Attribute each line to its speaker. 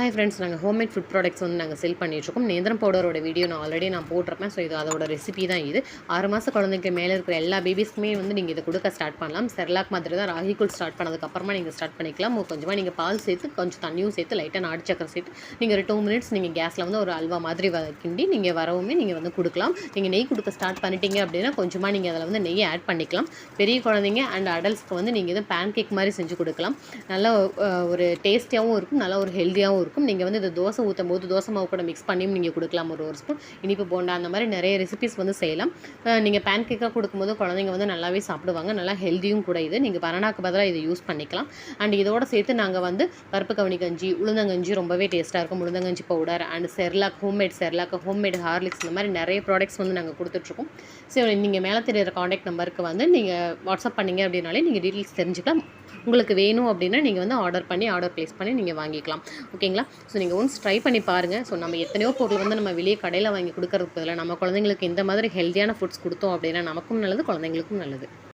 Speaker 1: Hi friends நாங்கள் homemade food products வந்து நாங்கள் செல் பண்ணிகிட்ருக்கோம் நேந்திரம் பவுடரோட வீடியோ நான் ஆல்ரெடி நான் போட்டிருப்பேன். ஸோ இது அதோட ரெசிபி தான் இது. ஆறு மாதம் குழந்தைக்கு மேலே இருக்கிற எல்லா பேபிஸ்க்குமே வந்து நீங்கள் இதை கொடுக்க ஸ்டார்ட் பண்ணலாம். செர்லாக் மாதிரி தான் ராகி ஸ்டார்ட் பண்ணதுக்கப்புறமா நீங்கள் ஸ்டார்ட் பண்ணிக்கலாம். கொஞ்சமாக நீங்கள் பால் சேர்த்து கொஞ்சம் தண்ணியும் சேர்த்து லைட்டாக நாடு சக்கரை சேர்த்து நீங்கள் ஒரு டூ மினிட்ஸ் நீங்கள் கேஸில் வந்து ஒரு அல்வா மாதிரி கிண்டி நீங்கள் வரவுமே நீங்கள் வந்து கொடுக்கலாம். நீங்கள் நெய் கொடுக்க ஸ்டார்ட் பண்ணிட்டீங்க அப்படின்னா கொஞ்சமாக நீங்கள் அதில் வந்து நெய்யை ஆட் பண்ணிக்கலாம். பெரிய குழந்தைங்க அண்ட் அடல்ட்ஸ்க்கு வந்து நீங்கள் இது பேன் கேக் மாதிரி செஞ்சு கொடுக்கலாம். நல்ல ஒரு டேஸ்டியாகவும் இருக்கும். நல்ல ஒரு ஹெல்த்தியாகவும் இருக்கும். நீங்கள் வந்து இந்த தோசை ஊற்றும் போது தோசை மாவு கூட மிக்ஸ் பண்ணியும் நீங்கள் கொடுக்கலாம். ஒரு ஒரு ஸ்பூன் இனிப்பு போண்டா அந்த மாதிரி நிறைய ரெசிபிஸ் வந்து செய்யலாம். நீங்கள் பேன் கேக்காக கொடுக்கும்போது குழந்தைங்க வந்து நல்லாவே சாப்பிடுவாங்க. நல்லா ஹெல்த்தியும் கூட இது. நீங்கள் பனானாக்கு பதிலாக இதை யூஸ் பண்ணிக்கலாம். அண்ட் இதோட சேர்த்து நாங்கள் வந்து பருப்பு கவனி கஞ்சி உளுந்தங்கஞ்சி ரொம்பவே டேஸ்ட்டாக இருக்கும். உளுந்தங்கஞ்சி powder and Cerelac homemade Cerelac homemade Horlicks இந்த மாதிரி நிறைய ப்ராடக்ட்ஸ் வந்து நாங்கள் கொடுத்துட்ருக்கோம். ஸோ நீங்கள் மேலே தெரியுற காண்டாக்ட் நம்பருக்கு வந்து நீங்கள் வாட்ஸ்அப் பண்ணிங்க அப்படின்னாலே நீங்கள் டீட்டெயில்ஸ் தெரிஞ்சுக்கலாம். உங்களுக்கு வேணும் அப்படின்னா நீங்கள் வந்து ஆர்டர் பண்ணி ஆர்டர் ப்ளேஸ் பண்ணி நீங்கள் வாங்கிக்கலாம். ஓகேங்களா? ஸோ நீங்கள் ஒன்ஸ் ட்ரை பண்ணி பாருங்கள் ஸோ நம்ம எத்தனையோ பொருள் வந்து நம்ம வெளியே கடையில் வாங்கி கொடுக்கறதுக்கு பதிலாக நம்ம குழந்தைங்களுக்கு இந்த மாதிரி ஹெல்த்தியான ஃபுட்ஸ் கொடுத்தோம் அப்படின்னா நமக்கும் நல்லது குழந்தைங்களுக்கும் நல்லது.